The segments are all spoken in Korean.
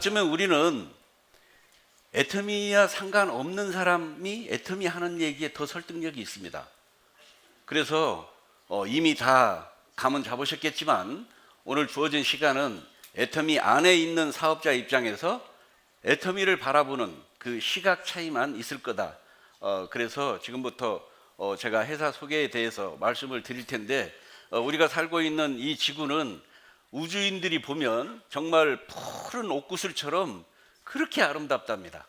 어쩌면 우리는 애터미와 상관없는 사람이 애터미 하는 얘기에 더 설득력이 있습니다. 그래서 어, 이미 다 감은 잡으셨겠지만 오늘 주어진 시간은 애터미 안에 있는 사업자 입장에서 애터미를 바라보는 그 시각 차이만 있을 거다. 어, 그래서 지금부터 어, 제가 회사 소개에 대해서 말씀을 드릴 텐데 어, 우리가 살고 있는 이 지구는 우주인들이 보면 정말 푸른 옥구슬처럼 그렇게 아름답답니다.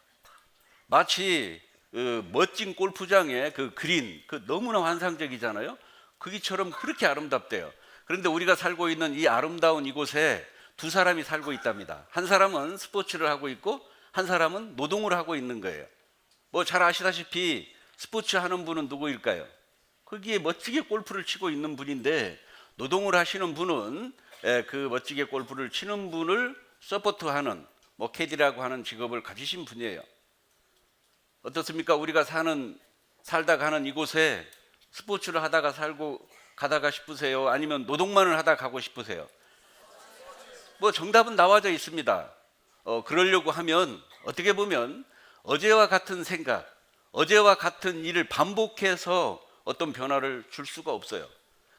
마치 그 멋진 골프장의 그 그린 그 너무나 환상적이잖아요. 거기처럼 그렇게 아름답대요. 그런데 우리가 살고 있는 이 아름다운 이곳에 두 사람이 살고 있답니다. 한 사람은 스포츠를 하고 있고 한 사람은 노동을 하고 있는 거예요. 뭐 잘 아시다시피 스포츠 하는 분은 누구일까요? 거기에 멋지게 골프를 치고 있는 분인데 노동을 하시는 분은 에, 그 멋지게 골프를 치는 분을 서포트하는 뭐 캐디라고 하는 직업을 가지신 분이에요. 어떻습니까? 우리가 사는 살다 가는 이곳에 스포츠를 하다가 살고 가다가 싶으세요? 아니면 노동만을 하다 가고 싶으세요? 뭐 정답은 나와져 있습니다. 어, 그러려고 하면 어떻게 보면 어제와 같은 생각, 어제와 같은 일을 반복해서 어떤 변화를 줄 수가 없어요.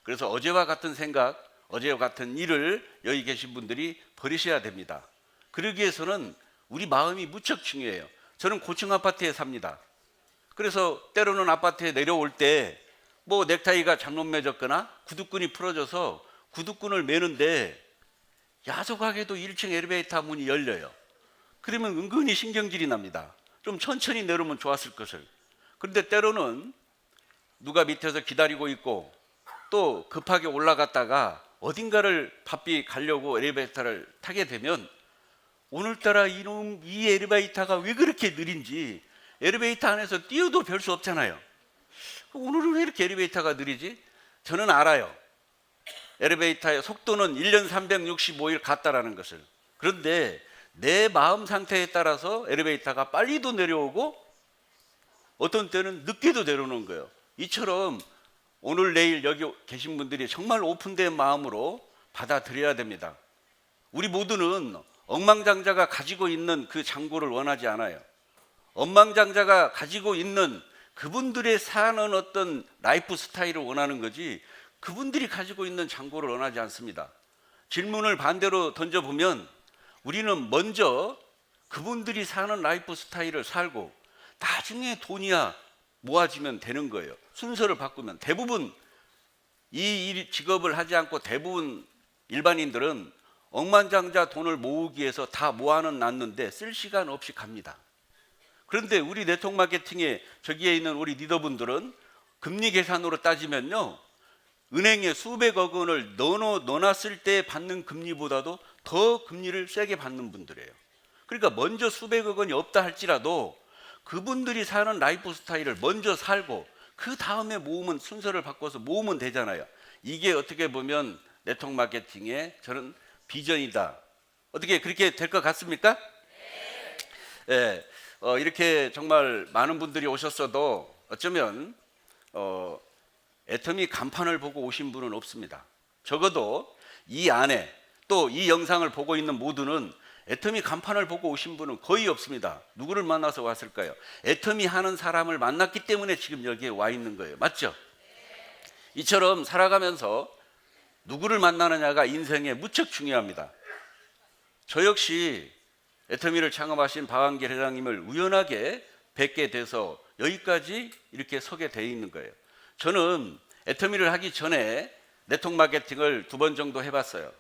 그래서 어제와 같은 생각, 어제와 같은 일을 여기 계신 분들이 버리셔야 됩니다. 그러기 위해서는 우리 마음이 무척 중요해요. 저는 고층 아파트에 삽니다. 그래서 때로는 아파트에 내려올 때 뭐 넥타이가 잘못 맺었거나 구두끈이 풀어져서 구두끈을 매는데 야속하게도 1층 엘리베이터 문이 열려요. 그러면 은근히 신경질이 납니다. 좀 천천히 내려오면 좋았을 것을. 그런데 때로는 누가 밑에서 기다리고 있고 또 급하게 올라갔다가 어딘가를 바삐 가려고 엘리베이터를 타게 되면 오늘따라 이놈 이 엘리베이터가 왜 그렇게 느린지 엘리베이터 안에서 뛰어도 별 수 없잖아요. 오늘은 왜 이렇게 엘리베이터가 느리지? 저는 알아요. 엘리베이터의 속도는 1년 365일 같다라는 것을. 그런데 내 마음 상태에 따라서 엘리베이터가 빨리도 내려오고 어떤 때는 늦게도 내려오는 거예요. 이처럼 오늘 내일 여기 계신 분들이 정말 오픈된 마음으로 받아들여야 됩니다. 우리 모두는 억망장자가 가지고 있는 그 장고를 원하지 않아요. 억망장자가 가지고 있는 그분들의 사는 어떤 라이프 스타일을 원하는 거지 그분들이 가지고 있는 장고를 원하지 않습니다. 질문을 반대로 던져보면 우리는 먼저 그분들이 사는 라이프 스타일을 살고 나중에 돈이야 모아지면 되는 거예요. 순서를 바꾸면 대부분 이 일- 직업을 하지 않고 대부분 일반인들은 억만장자 돈을 모으기 위해서 다 모아는 놨는데 쓸 시간 없이 갑니다. 그런데 우리 네트워크 마케팅에 저기에 있는 우리 리더분들은 금리 계산으로 따지면요. 은행에 수백억 원을 넣어 넣어놨을 때 받는 금리보다도 더 금리를 세게 받는 분들이에요. 그러니까 먼저 수백억 원이 없다 할지라도 그분들이 사는 라이프 스타일을 먼저 살고 그 다음에 모으면 순서를 바꿔서 모으면 되잖아요. 이게 어떻게 보면 네트워크 마케팅의 저는 비전이다. 어떻게 그렇게 될 것 같습니까? 예, 어, 이렇게 정말 많은 분들이 오셨어도 어쩌면 어, 애터미 간판을 보고 오신 분은 없습니다. 적어도 이 안에 또 이 영상을 보고 있는 모두는 애터미 간판을 보고 오신 분은 거의 없습니다. 누구를 만나서 왔을까요? 애터미 하는 사람을 만났기 때문에 지금 여기에 와 있는 거예요. 맞죠? 이처럼 살아가면서 누구를 만나느냐가 인생에 무척 중요합니다. 저 역시 애터미를 창업하신 박한길 회장님을 우연하게 뵙게 돼서 여기까지 이렇게 서게 돼 있는 거예요. 저는 애터미를 하기 전에 네트워크 마케팅을 두 번 정도 해봤어요.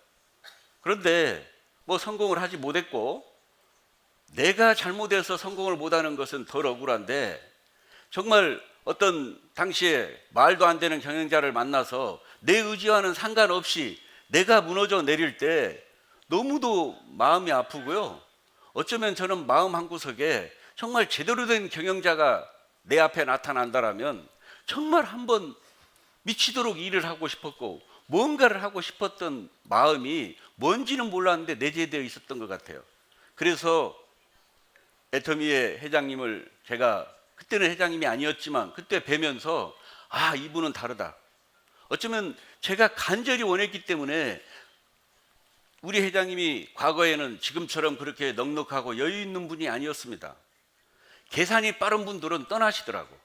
그런데 뭐 성공을 하지 못했고 내가 잘못해서 성공을 못하는 것은 덜 억울한데 정말 어떤 당시에 말도 안 되는 경영자를 만나서 내 의지와는 상관없이 내가 무너져 내릴 때 너무도 마음이 아프고요. 어쩌면 저는 마음 한구석에 정말 제대로 된 경영자가 내 앞에 나타난다라면 정말 한번 미치도록 일을 하고 싶었고 뭔가를 하고 싶었던 마음이 뭔지는 몰랐는데 내재되어 있었던 것 같아요. 그래서 애터미의 회장님을 제가 그때는 회장님이 아니었지만 그때 뵈면서 아 이분은 다르다. 어쩌면 제가 간절히 원했기 때문에 우리 회장님이 과거에는 지금처럼 그렇게 넉넉하고 여유 있는 분이 아니었습니다. 계산이 빠른 분들은 떠나시더라고.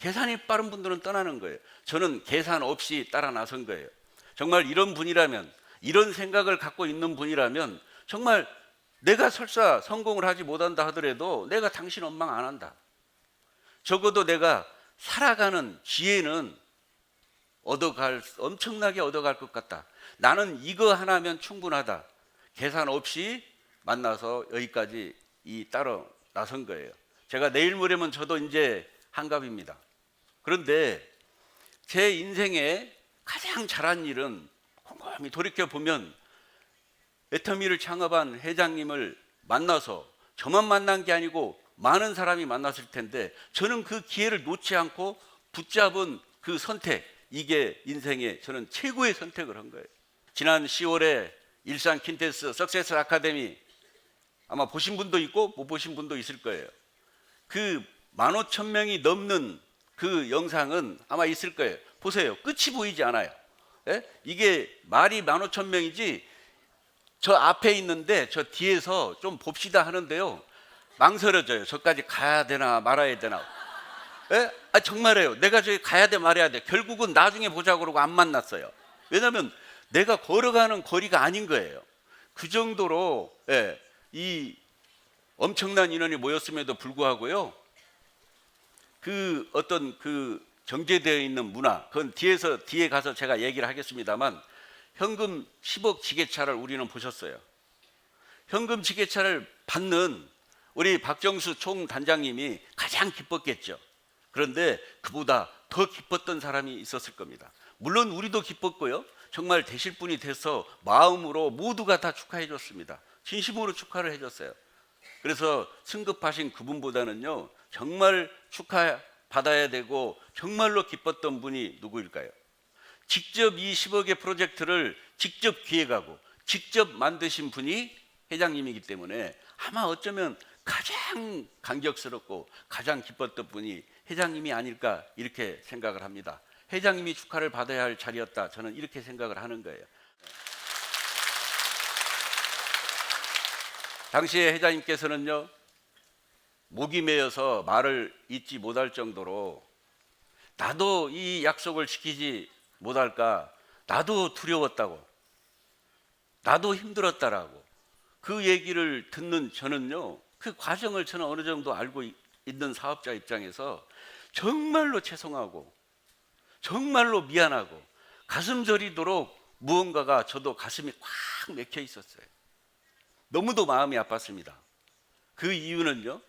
계산이 빠른 분들은 떠나는 거예요. 저는 계산 없이 따라 나선 거예요. 정말 이런 분이라면, 이런 생각을 갖고 있는 분이라면, 정말 내가 설사 성공을 하지 못한다 하더라도 내가 당신 원망 안 한다. 적어도 내가 살아가는 지혜는 얻어갈, 엄청나게 얻어갈 것 같다. 나는 이거 하나면 충분하다. 계산 없이 만나서 여기까지 이 따로 나선 거예요. 제가 내일 모레면 저도 이제 한갑입니다. 그런데 제 인생에 가장 잘한 일은 곰곰이 돌이켜 보면 애터미를 창업한 회장님을 만나서 저만 만난 게 아니고 많은 사람이 만났을 텐데 저는 그 기회를 놓지 않고 붙잡은 그 선택 이게 인생의 저는 최고의 선택을 한 거예요. 지난 10월에 일산 킨테스 석세스 아카데미 아마 보신 분도 있고 못 보신 분도 있을 거예요. 그 15,000명이 넘는 그 영상은 아마 있을 거예요. 보세요. 끝이 보이지 않아요. 예? 이게 말이 15,000명이지 저 앞에 있는데 저 뒤에서 좀 봅시다 하는데요. 망설여져요. 저까지 가야 되나 말아야 되나. 예? 아, 정말이에요. 내가 저기 가야 돼 말아야 돼. 결국은 나중에 보자 그러고 안 만났어요. 왜냐하면 내가 걸어가는 거리가 아닌 거예요. 그 정도로 예, 이 엄청난 인원이 모였음에도 불구하고요. 그 어떤 그 정제되어 있는 문화, 그건 뒤에서 뒤에 가서 제가 얘기를 하겠습니다만 현금 10억 지게차를 우리는 보셨어요. 현금 지게차를 받는 우리 박정수 총 단장님이 가장 기뻤겠죠. 그런데 그보다 더 기뻤던 사람이 있었을 겁니다. 물론 우리도 기뻤고요. 정말 되실 분이 돼서 마음으로 모두가 다 축하해 줬습니다. 진심으로 축하를 해 줬어요. 그래서 승급하신 그분보다는요, 정말 축하 받아야 되고 정말로 기뻤던 분이 누구일까요? 직접 이 10억의 프로젝트를 직접 기획하고 직접 만드신 분이 회장님이기 때문에 아마 어쩌면 가장 감격스럽고 가장 기뻤던 분이 회장님이 아닐까 이렇게 생각을 합니다. 회장님이 축하를 받아야 할 자리였다. 저는 이렇게 생각을 하는 거예요. 당시에 회장님께서는요, 목이 메여서 말을 잇지 못할 정도로 나도 이 약속을 지키지 못할까, 나도 두려웠다고, 나도 힘들었다라고 그 얘기를 듣는 저는요, 그 과정을 저는 어느 정도 알고 있- 있는 사업자 입장에서 정말로 죄송하고 정말로 미안하고 가슴 저리도록 무언가가 저도 가슴이 꽉 맥혀 있었어요. 너무도 마음이 아팠습니다. 그 이유는요.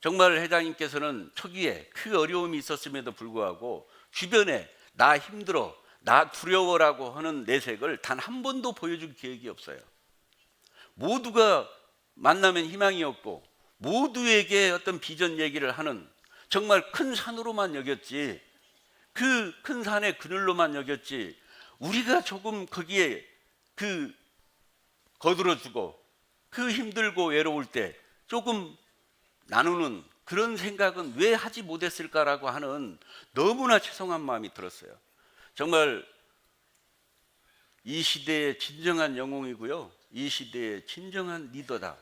정말 회장님께서는 초기에 그 어려움이 있었음에도 불구하고 주변에 나 힘들어, 나 두려워라고 하는 내색을 단 한 번도 보여준 기억이 없어요. 모두가 만나면 희망이었고 모두에게 어떤 비전 얘기를 하는 정말 큰 산으로만 여겼지 그 큰 산의 그늘로만 여겼지 우리가 조금 거기에 그 거들어주고 그 힘들고 외로울 때 조금 나누는 그런 생각은 왜 하지 못했을까라고 하는 너무나 죄송한 마음이 들었어요. 정말 이 시대의 진정한 영웅이고요. 이 시대의 진정한 리더다.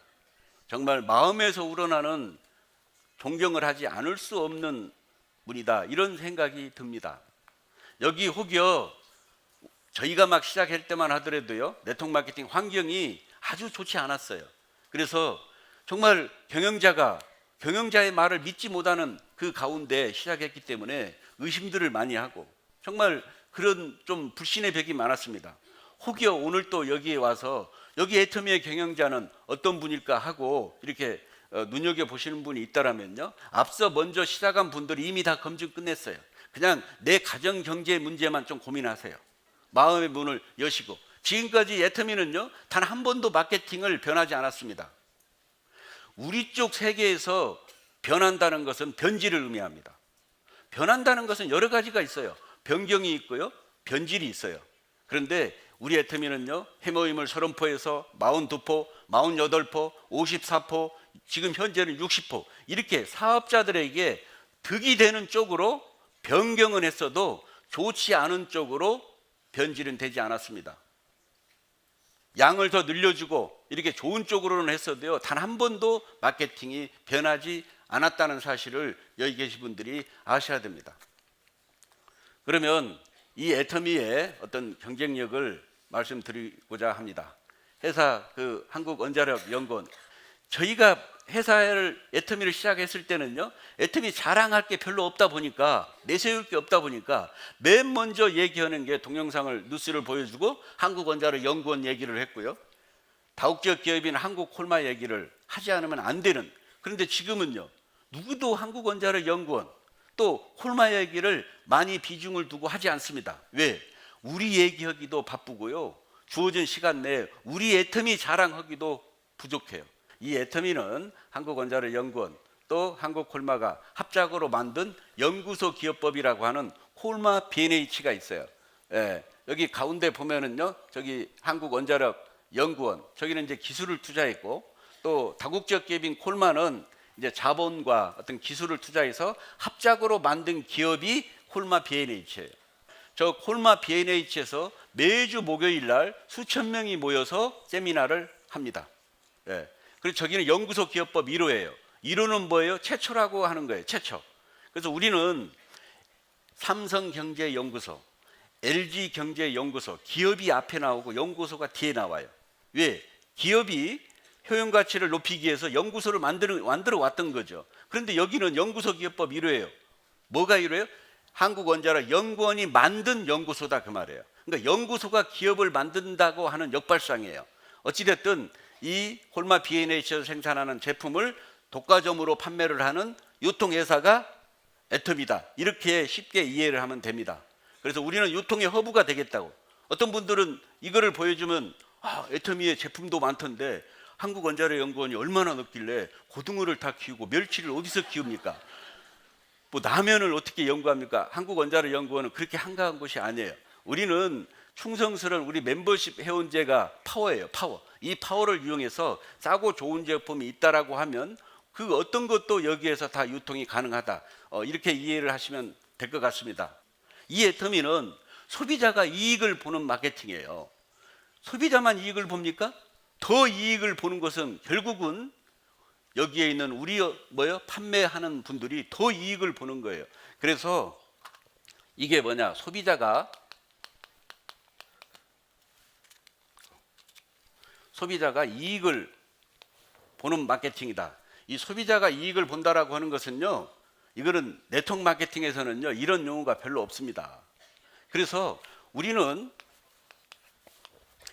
정말 마음에서 우러나는 존경을 하지 않을 수 없는 분이다. 이런 생각이 듭니다. 여기 혹여 저희가 막 시작할 때만 하더라도요. 네트워크 마케팅 환경이 아주 좋지 않았어요. 그래서 정말 경영자가 경영자의 말을 믿지 못하는 그 가운데 시작했기 때문에 의심들을 많이 하고 정말 그런 좀 불신의 벽이 많았습니다. 혹여 오늘 또 여기에 와서 여기 애터미의 경영자는 어떤 분일까 하고 이렇게 어, 눈여겨 보시는 분이 있다라면요. 앞서 먼저 시작한 분들이 이미 다 검증 끝냈어요. 그냥 내 가정 경제 문제만 좀 고민하세요. 마음의 문을 여시고 지금까지 애터미는요 단 한 번도 마케팅을 변하지 않았습니다. 우리 쪽 세계에서 변한다는 것은 변질을 의미합니다. 변한다는 것은 여러 가지가 있어요. 변경이 있고요, 변질이 있어요. 그런데 우리 애터미는요 해모임을 30포에서 42포, 48포, 54포, 지금 현재는 60포 이렇게 사업자들에게 득이 되는 쪽으로 변경은 했어도 좋지 않은 쪽으로 변질은 되지 않았습니다. 양을 더 늘려주고 이렇게 좋은 쪽으로는 했어도요. 단 한 번도 마케팅이 변하지 않았다는 사실을 여기 계신 분들이 아셔야 됩니다. 그러면 이 애터미의 어떤 경쟁력을 말씀드리고자 합니다. 회사 그 한국 원자력 연구원 저희가 회사를 애터미를 시작했을 때는요 애터미 자랑할 게 별로 없다 보니까 내세울 게 없다 보니까 맨 먼저 얘기하는 게 동영상을 뉴스를 보여주고 한국원자력 연구원 얘기를 했고요 다국적 기업인 한국 콜마 얘기를 하지 않으면 안 되는 그런데 지금은요 누구도 한국원자력 연구원 또 콜마 얘기를 많이 비중을 두고 하지 않습니다. 왜? 우리 얘기하기도 바쁘고요. 주어진 시간 내에 우리 애터미 자랑하기도 부족해요. 이 애터미는 한국원자력연구원 또 한국콜마가 합작으로 만든 연구소 기업법이라고 하는 콜마 B&H가 있어요. 예, 여기 가운데 보면은요, 저기 한국원자력 연구원 저기는 이제 기술을 투자했고 또 다국적 기업인 콜마는 이제 자본과 어떤 기술을 투자해서 합작으로 만든 기업이 콜마 B&H예요. 저 콜마 B&H에서 매주 목요일 날 수천 명이 모여서 세미나를 합니다. 예. 그리고 저기는 연구소 기업법 1호예요. 1호는 뭐예요? 최초라고 하는 거예요. 최초. 그래서 우리는 삼성경제연구소, LG경제연구소, 기업이 앞에 나오고 연구소가 뒤에 나와요. 왜? 기업이 효용 가치를 높이기 위해서 연구소를 만드는, 만들어 왔던 거죠. 그런데 여기는 연구소 기업법 1호예요. 뭐가 1호예요? 한국 원자력 연구원이 만든 연구소다 그 말이에요. 그러니까 연구소가 기업을 만든다고 하는 역발상이에요. 어찌됐든 이 홀마 B&H에서 생산하는 제품을 독과점으로 판매를 하는 유통회사가 애텀이다. 이렇게 쉽게 이해를 하면 됩니다. 그래서 우리는 유통의 허브가 되겠다고. 어떤 분들은 이거를 보여주면 아, 애터미의 제품도 많던데 한국원자력 연구원이 얼마나 높길래 고등어를 다 키우고 멸치를 어디서 키웁니까? 뭐 라면을 어떻게 연구합니까? 한국원자력 연구원은 그렇게 한가한 곳이 아니에요. 우리는 충성스러운 우리 멤버십 회원제가 파워예요. 파워. 이 파워를 이용해서 싸고 좋은 제품이 있다라고 하면 그 어떤 것도 여기에서 다 유통이 가능하다. 어, 이렇게 이해를 하시면 될 것 같습니다. 이 애터미는 소비자가 이익을 보는 마케팅이에요. 소비자만 이익을 봅니까? 더 이익을 보는 것은 결국은 여기에 있는 우리 뭐요 판매하는 분들이 더 이익을 보는 거예요. 그래서 이게 뭐냐 소비자가 소비자가 이익을 보는 마케팅이다. 이 소비자가 이익을 본다라고 하는 것은요, 이거는 네트워크 마케팅에서는요 이런 용어가 별로 없습니다. 그래서 우리는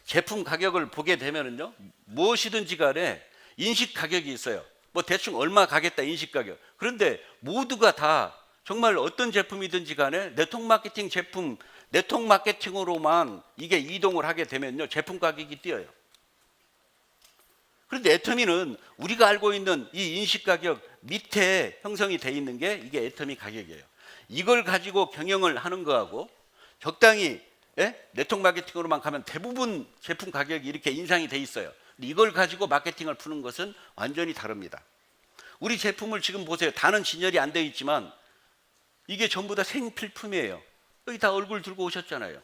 제품 가격을 보게 되면은요 무엇이든지 간에 인식 가격이 있어요. 뭐 대충 얼마 가겠다 인식 가격. 그런데 모두가 다 정말 어떤 제품이든지 간에 네트워크 마케팅 제품 네트워크 마케팅으로만 이게 이동을 하게 되면요 제품 가격이 뛰어요. 그런데 애터미는 우리가 알고 있는 이 인식 가격 밑에 형성이 돼 있는 게 이게 애터미 가격이에요. 이걸 가지고 경영을 하는 거하고 적당히 예? 네트워크 마케팅으로만 가면 대부분 제품 가격이 이렇게 인상이 돼 있어요. 이걸 가지고 마케팅을 푸는 것은 완전히 다릅니다. 우리 제품을 지금 보세요. 다는 진열이 안돼 있지만 이게 전부 다 생필품이에요. 여기 다 얼굴 들고 오셨잖아요.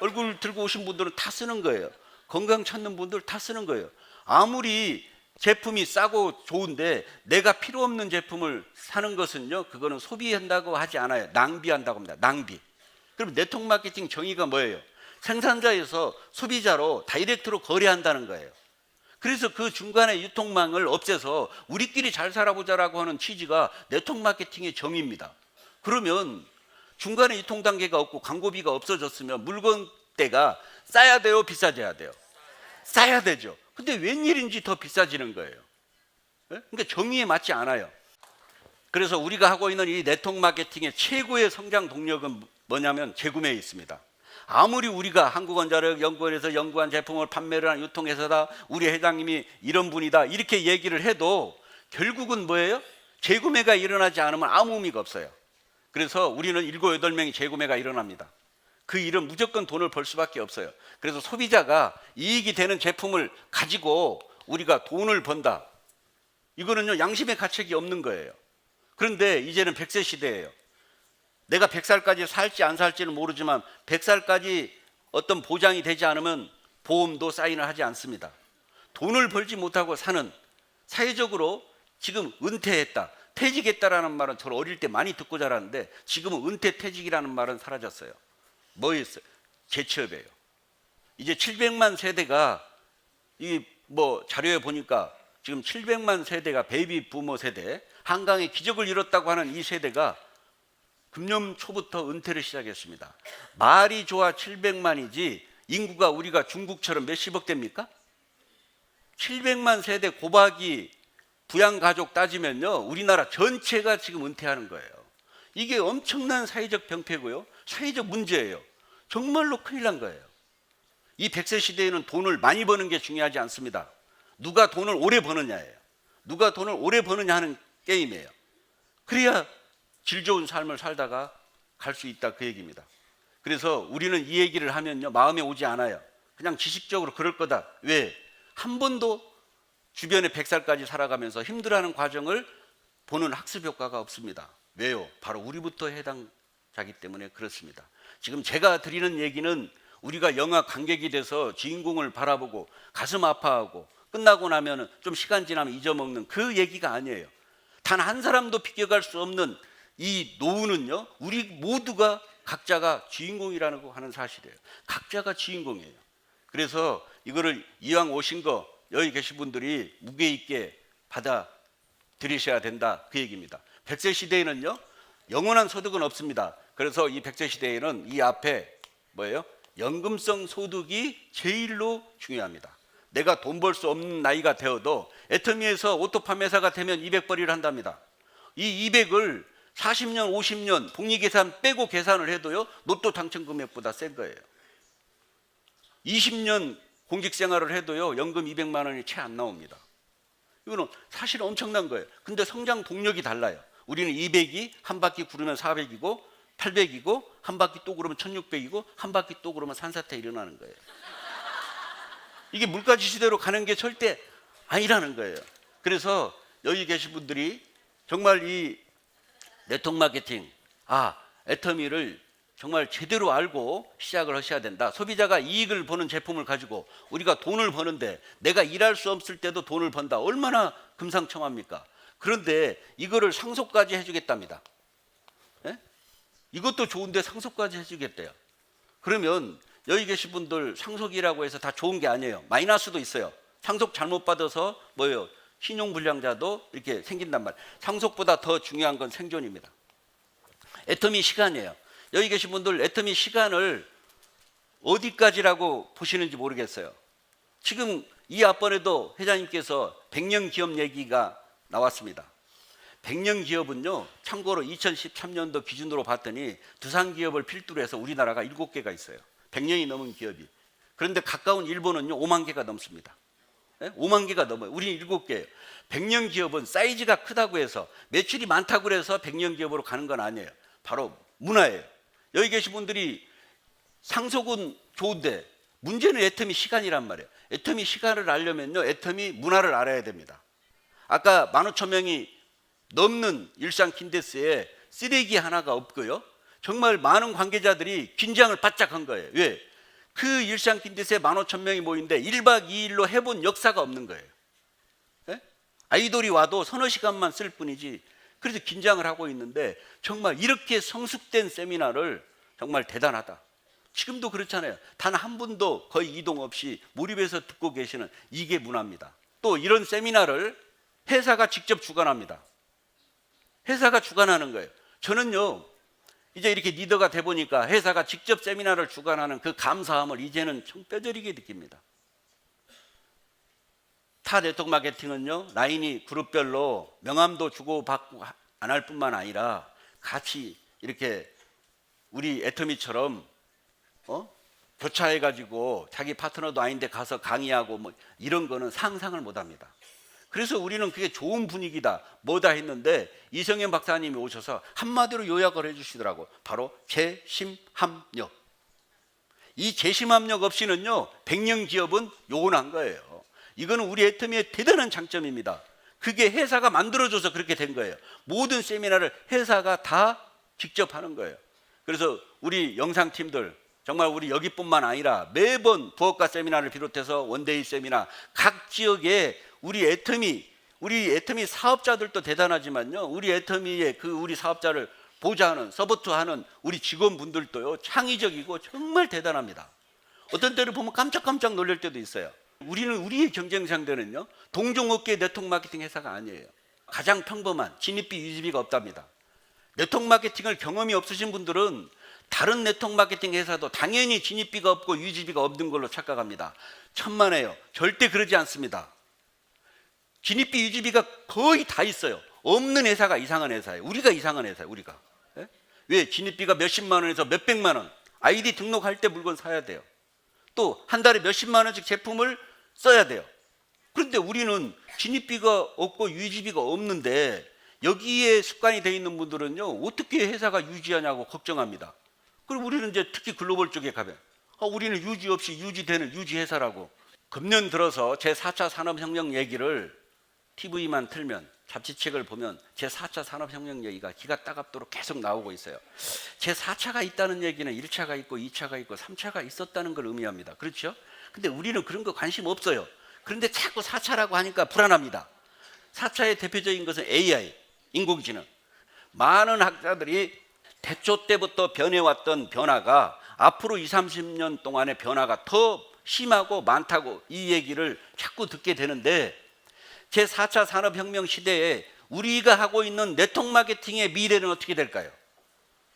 얼굴 들고 오신 분들은 다 쓰는 거예요. 건강 찾는 분들 다 쓰는 거예요. 아무리 제품이 싸고 좋은데 내가 필요 없는 제품을 사는 것은요, 그거는 소비한다고 하지 않아요. 낭비한다고 합니다. 낭비. 그럼 네트워크 마케팅 정의가 뭐예요? 생산자에서 소비자로 다이렉트로 거래한다는 거예요. 그래서 그 중간에 유통망을 없애서 우리끼리 잘 살아보자라고 하는 취지가 네트워크 마케팅의 정의입니다. 그러면 중간에 유통 단계가 없고 광고비가 없어졌으면 물건 대가 싸야 돼요, 비싸져야 돼요? 싸야 되죠. 근데 웬일인지 더 비싸지는 거예요. 예? 그러니까 정의에 맞지 않아요. 그래서 우리가 하고 있는 이 네트워크 마케팅의 최고의 성장 동력은 뭐냐면 재구매에 있습니다. 아무리 우리가 한국원자력 연구원에서 연구한 제품을 판매를 한 유통회사다, 우리 회장님이 이런 분이다 이렇게 얘기를 해도 결국은 뭐예요? 재구매가 일어나지 않으면 아무 의미가 없어요. 그래서 우리는 일곱 여덟 명이 재구매가 일어납니다. 그 일은 무조건 돈을 벌 수밖에 없어요. 그래서 소비자가 이익이 되는 제품을 가지고 우리가 돈을 번다. 이거는요 양심의 가책이 없는 거예요. 그런데 이제는 100세 시대예요. 내가 100살까지 살지 안 살지는 모르지만 100살까지 어떤 보장이 되지 않으면 보험도 사인을 하지 않습니다. 돈을 벌지 못하고 사는 사회적으로 지금 은퇴했다, 퇴직했다라는 말은 저는 어릴 때 많이 듣고 자랐는데 지금은 은퇴 퇴직이라는 말은 사라졌어요. 뭐였어요? 재취업이에요. 이제 700만 세대가 이 뭐 자료에 보니까 지금 700만 세대가 베이비 부모 세대 한강의 기적을 이뤘다고 하는 이 세대가 금년 초부터 은퇴를 시작했습니다. 말이 좋아 700만이지 인구가 우리가 중국처럼 몇십억 됩니까? 700만 세대 고박이 부양 가족 따지면요. 우리나라 전체가 지금 은퇴하는 거예요. 이게 엄청난 사회적 병폐고요. 사회적 문제예요. 정말로 큰일 난 거예요. 이 100세 시대에는 돈을 많이 버는 게 중요하지 않습니다. 누가 돈을 오래 버느냐예요. 누가 돈을 오래 버느냐 하는 게임이에요. 그래야 질 좋은 삶을 살다가 갈 수 있다 그 얘기입니다. 그래서 우리는 이 얘기를 하면요 마음에 오지 않아요. 그냥 지식적으로 그럴 거다. 왜? 한 번도 주변에 100살까지 살아가면서 힘들어하는 과정을 보는 학습 효과가 없습니다. 왜요? 바로 우리부터 해당자기 때문에 그렇습니다. 지금 제가 드리는 얘기는 우리가 영화 관객이 돼서 주인공을 바라보고 가슴 아파하고 끝나고 나면 좀 시간 지나면 잊어먹는 그 얘기가 아니에요. 단 한 사람도 비껴갈 수 없는 이 노후는요, 우리 모두가 각자가 주인공이라는 거 하는 사실이에요. 각자가 주인공이에요. 그래서 이거를 이왕 오신 거 여기 계신 분들이 무게 있게 받아 들이셔야 된다 그 얘기입니다. 100세 시대에는요 영원한 소득은 없습니다. 그래서 이 100세 시대에는 이 앞에 뭐예요? 연금성 소득이 제일로 중요합니다. 내가 돈 벌 수 없는 나이가 되어도 애터미에서 오토 판매사가 되면 200벌이를 한답니다. 이 200을 40년, 50년 복리 계산 빼고 계산을 해도요 로또 당첨 금액보다 센 거예요. 20년 공직 생활을 해도요 연금 200만 원이 채 안 나옵니다. 이거는 사실 엄청난 거예요. 근데 성장 동력이 달라요. 우리는 200이 한 바퀴 구르면 400이고 800이고 한 바퀴 또 구르면 1600이고 한 바퀴 또 구르면 산사태 일어나는 거예요. 이게 물가지 시대로 가는 게 절대 아니라는 거예요. 그래서 여기 계신 분들이 정말 이 네트워크 마케팅, 아, 애터미를 정말 제대로 알고 시작을 하셔야 된다. 소비자가 이익을 보는 제품을 가지고 우리가 돈을 버는데 내가 일할 수 없을 때도 돈을 번다. 얼마나 금상첨화입니까? 그런데 이거를 상속까지 해주겠답니다. 예? 이것도 좋은데 상속까지 해주겠대요. 그러면 여기 계신 분들 상속이라고 해서 다 좋은 게 아니에요. 마이너스도 있어요. 상속 잘못 받아서 뭐예요? 신용불량자도 이렇게 생긴단 말이에요. 상속보다 더 중요한 건 생존입니다. 애터미 시간이에요. 여기 계신 분들 애터미 시간을 어디까지라고 보시는지 모르겠어요. 지금 이 앞번에도 회장님께서 100년 기업 얘기가 나왔습니다. 100년 기업은요, 참고로 2013년도 기준으로 봤더니 두산 기업을 필두로 해서 우리나라가 7개가 있어요. 100년이 넘은 기업이. 그런데 가까운 일본은요, 5만 개가 넘습니다. 예? 5만 개가 넘어요. 우리는 7개예요. 100년 기업은 사이즈가 크다고 해서 매출이 많다고 해서 100년 기업으로 가는 건 아니에요. 바로 문화예요. 여기 계신 분들이 상속은 좋은데 문제는 애터미 시간이란 말이에요. 애터미 시간을 알려면요, 애터미 문화를 알아야 됩니다. 아까 15,000명이 넘는 일산 킨데스에 쓰레기 하나가 없고요. 정말 많은 관계자들이 긴장을 바짝 한 거예요. 왜? 그 일산 킨데스에 15,000명이 모인데 1박 2일로 해본 역사가 없는 거예요. 예? 아이돌이 와도 서너 시간만 쓸 뿐이지. 그래서 긴장을 하고 있는데 정말 이렇게 성숙된 세미나를 정말 대단하다. 지금도 그렇잖아요. 단 한 분도 거의 이동 없이 몰입해서 듣고 계시는 이게 문화입니다. 또 이런 세미나를 회사가 직접 주관합니다. 회사가 주관하는 거예요. 저는요, 이제 이렇게 리더가 돼 보니까 회사가 직접 세미나를 주관하는 그 감사함을 이제는 좀 뼈저리게 느낍니다. 타 네트워크 마케팅은요, 라인이 그룹별로 명함도 주고 받고 안 할 뿐만 아니라 같이 이렇게 우리 애터미처럼 어? 교차해 가지고 자기 파트너도 아닌데 가서 강의하고 뭐 이런 거는 상상을 못 합니다. 그래서 우리는 그게 좋은 분위기다, 뭐다 했는데 이성현 박사님이 오셔서 한마디로 요약을 해주시더라고. 바로 재심합력. 이 재심합력 없이는요, 백년 기업은 요원한 거예요. 이거는 우리 애터미의 대단한 장점입니다. 그게 회사가 만들어줘서 그렇게 된 거예요. 모든 세미나를 회사가 다 직접 하는 거예요. 그래서 우리 영상팀들 정말 우리 여기뿐만 아니라 매번 부업가 세미나를 비롯해서 원데이 세미나 각 지역에 우리 애터미 우리 애터미 사업자들도 대단하지만요. 우리 애터미의 그 우리 사업자를 보좌하는 서포트하는 우리 직원분들도요. 창의적이고 정말 대단합니다. 어떤 때를 보면 깜짝깜짝 놀랄 때도 있어요. 우리는 우리의 경쟁 상대는요. 동종업계 네트워크 마케팅 회사가 아니에요. 가장 평범한 진입비 유지비가 없답니다. 네트워크 마케팅을 경험이 없으신 분들은 다른 네트워크 마케팅 회사도 당연히 진입비가 없고 유지비가 없는 걸로 착각합니다. 천만에요. 절대 그러지 않습니다. 진입비 유지비가 거의 다 있어요. 없는 회사가 이상한 회사예요. 우리가 이상한 회사예요. 우리가. 예? 왜 진입비가 몇십만 원에서 몇백만 원. 아이디 등록할 때 물건 사야 돼요. 또 한 달에 몇십만 원씩 제품을 써야 돼요. 그런데 우리는 진입비가 없고 유지비가 없는데 여기에 습관이 돼 있는 분들은요 어떻게 회사가 유지하냐고 걱정합니다. 그리고 우리는 이제 특히 글로벌 쪽에 가면 아, 우리는 유지 없이 유지되는 유지 회사라고 금년 들어서 제 4차 산업혁명 얘기를 TV만 틀면 잡지책을 보면 제 4차 산업혁명 얘기가 기가 따갑도록 계속 나오고 있어요. 제 4차가 있다는 얘기는 1차가 있고 2차가 있고 3차가 있었다는 걸 의미합니다. 그렇죠? 근데 우리는 그런 거 관심 없어요. 그런데 자꾸 4차라고 하니까 불안합니다. 4차의 대표적인 것은 AI, 인공지능. 많은 학자들이 대초 때부터 변해왔던 변화가 앞으로 20, 30년 동안의 변화가 더 심하고 많다고 이 얘기를 자꾸 듣게 되는데 제 4차 산업혁명 시대에 우리가 하고 있는 네트워크 마케팅의 미래는 어떻게 될까요?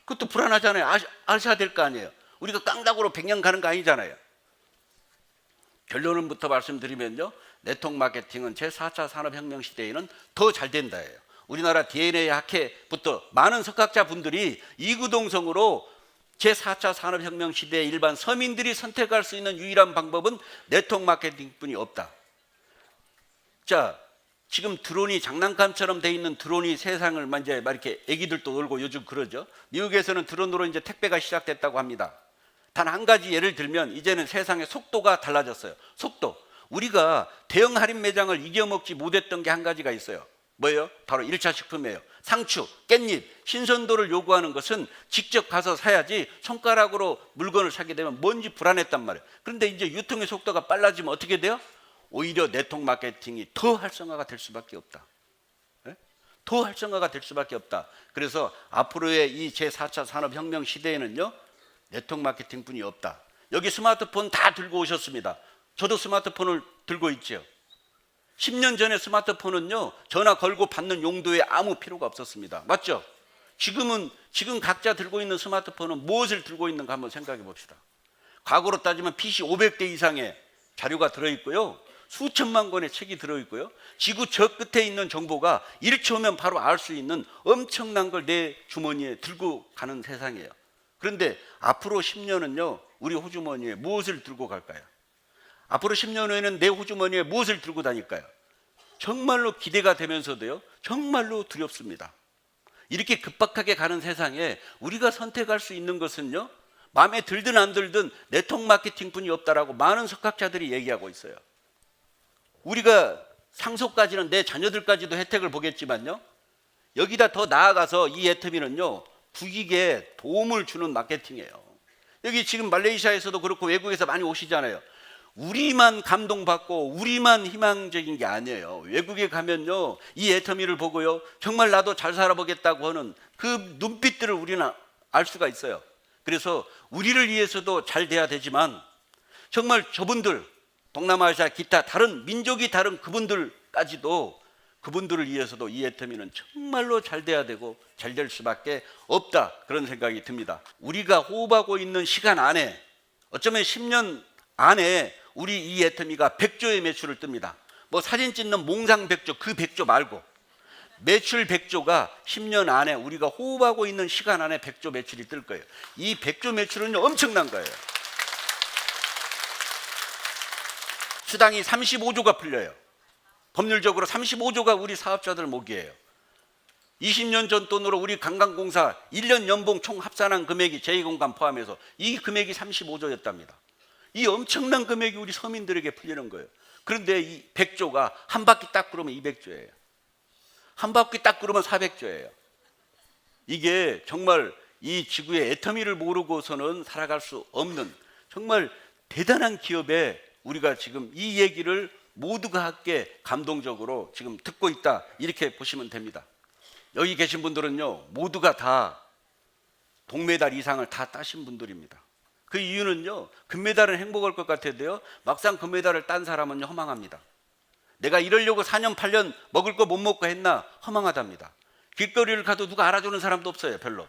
그것도 불안하잖아요. 아셔야 될 거 아니에요. 우리가 깡다구로 100년 가는 거 아니잖아요. 결론부터 말씀드리면요. 네트워크 마케팅은 제 4차 산업혁명 시대에는 더 잘 된다예요. 우리나라 DNA 학회부터 많은 석학자 분들이 이구동성으로 제 4차 산업혁명 시대에 일반 서민들이 선택할 수 있는 유일한 방법은 네트워크 마케팅뿐이 없다. 자, 지금 드론이 장난감처럼 돼 있는 드론이 세상을 막 이제 막 이렇게 애기들도 놀고 요즘 그러죠. 미국에서는 드론으로 이제 택배가 시작됐다고 합니다. 단 한 가지 예를 들면 이제는 세상의 속도가 달라졌어요. 속도. 우리가 대형 할인 매장을 이겨먹지 못했던 게 한 가지가 있어요. 뭐예요? 바로 1차 식품이에요. 상추, 깻잎, 신선도를 요구하는 것은 직접 가서 사야지 손가락으로 물건을 사게 되면 뭔지 불안했단 말이에요. 그런데 이제 유통의 속도가 빨라지면 어떻게 돼요? 오히려 네트워크 마케팅이 더 활성화가 될 수밖에 없다. 예? 더 활성화가 될 수밖에 없다. 그래서 앞으로의 이 제4차 산업혁명 시대에는요, 네트워크 마케팅 뿐이 없다. 여기 스마트폰 다 들고 오셨습니다. 저도 스마트폰을 들고 있죠. 10년 전에 스마트폰은요, 전화 걸고 받는 용도에 아무 필요가 없었습니다. 맞죠? 지금은, 지금 각자 들고 있는 스마트폰은 무엇을 들고 있는가 한번 생각해 봅시다. 과거로 따지면 PC 500대 이상의 자료가 들어있고요. 수천만 권의 책이 들어있고요. 지구 저 끝에 있는 정보가 1초면 바로 알 수 있는 엄청난 걸 내 주머니에 들고 가는 세상이에요. 그런데 앞으로 10년은요, 우리 호주머니에 무엇을 들고 갈까요? 앞으로 10년 후에는 내 호주머니에 무엇을 들고 다닐까요? 정말로 기대가 되면서도요, 정말로 두렵습니다. 이렇게 급박하게 가는 세상에 우리가 선택할 수 있는 것은요, 마음에 들든 안 들든 네트워크 마케팅뿐이 없다라고 많은 석학자들이 얘기하고 있어요. 우리가 상속까지는 내 자녀들까지도 혜택을 보겠지만요. 여기다 더 나아가서 이 애터미는요. 국익에 도움을 주는 마케팅이에요. 여기 지금 말레이시아에서도 그렇고 외국에서 많이 오시잖아요. 우리만 감동받고 우리만 희망적인 게 아니에요. 외국에 가면요. 이 애터미를 보고요. 정말 나도 잘 살아보겠다고 하는 그 눈빛들을 우리는 알 수가 있어요. 그래서 우리를 위해서도 잘 돼야 되지만 정말 저분들 동남아시아 기타 다른 민족이 다른 그분들까지도 그분들을 위해서도 이 애터미는 정말로 잘 돼야 되고 잘 될 수밖에 없다 그런 생각이 듭니다. 우리가 호흡하고 있는 시간 안에 어쩌면 10년 안에 우리 이 애터미가 100조의 매출을 뜹니다. 뭐 사진 찍는 몽상 100조 그 100조 말고 매출 100조가 10년 안에 우리가 호흡하고 있는 시간 안에 100조 매출이 뜰 거예요. 이 100조 매출은 엄청난 거예요. 수당이 35조가 풀려요. 법률적으로 35조가 우리 사업자들 목이에요. 20년 전 돈으로 우리 관광공사 1년 연봉 총 합산한 금액이 제2공간 포함해서 이 금액이 35조였답니다. 이 엄청난 금액이 우리 서민들에게 풀리는 거예요. 그런데 이 100조가 한 바퀴 딱 그러면 200조예요. 한 바퀴 딱 그러면 400조예요. 이게 정말 이 지구의 애터미를 모르고서는 살아갈 수 없는 정말 대단한 기업에 우리가 지금 이 얘기를 모두가 함께 감동적으로 지금 듣고 있다 이렇게 보시면 됩니다. 여기 계신 분들은요 모두가 다 동메달 이상을 다 따신 분들입니다. 그 이유는요 금메달은 행복할 것 같은데요 막상 금메달을 딴 사람은요 허망합니다. 내가 이러려고 4년 8년 먹을 거 못 먹고 했나 허망하답니다. 길거리를 가도 누가 알아주는 사람도 없어요 별로.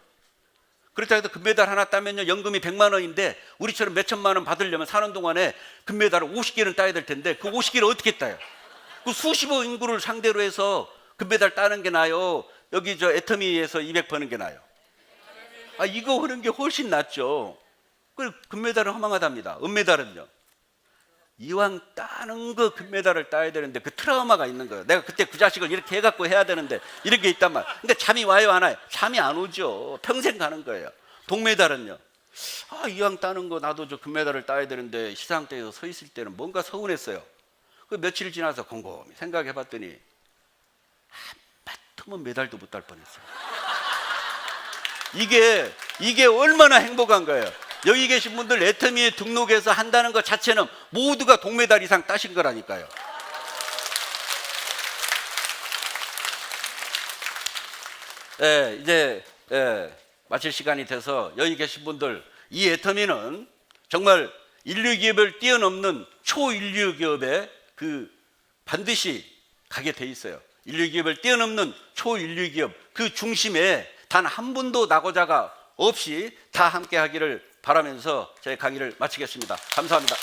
그렇다 해도 금메달 하나 따면요 연금이 100만 원인데 우리처럼 몇 천만 원 받으려면 사는 동안에 금메달을 50개는 따야 될 텐데 그 50개를 어떻게 따요? 그 수십억 인구를 상대로 해서 금메달 따는 게 나요. 여기 저 애터미에서 200 버는 게 나요. 아 이거 하는 게 훨씬 낫죠. 그 금메달은 허망하답니다. 은메달은요. 이왕 따는 거 금메달을 따야 되는데 그 트라우마가 있는 거예요. 내가 그때 그 자식을 이렇게 해갖고 해야 되는데 이런 게 있단 말. 근데 잠이 와요 안 와요? 잠이 안 오죠. 평생 가는 거예요. 동메달은요. 아 이왕 따는 거 나도 저 금메달을 따야 되는데 시상대에서 서 있을 때는 뭔가 서운했어요. 그 며칠 지나서 곰곰이 생각해 봤더니 한바트면 메달도 못 딸 뻔했어요. 이게 이게 얼마나 행복한 거예요. 여기 계신 분들 애터미에 등록해서 한다는 것 자체는 모두가 동메달 이상 따신 거라니까요. 예, 이제 예, 마칠 시간이 돼서 여기 계신 분들 이 애터미는 정말 인류 기업을 뛰어넘는 초인류 기업에 그 반드시 가게 돼 있어요. 인류 기업을 뛰어넘는 초인류 기업 그 중심에 단 한 분도 낙오자가 없이 다 함께 하기를 바라면서 제 강의를 마치겠습니다. 감사합니다.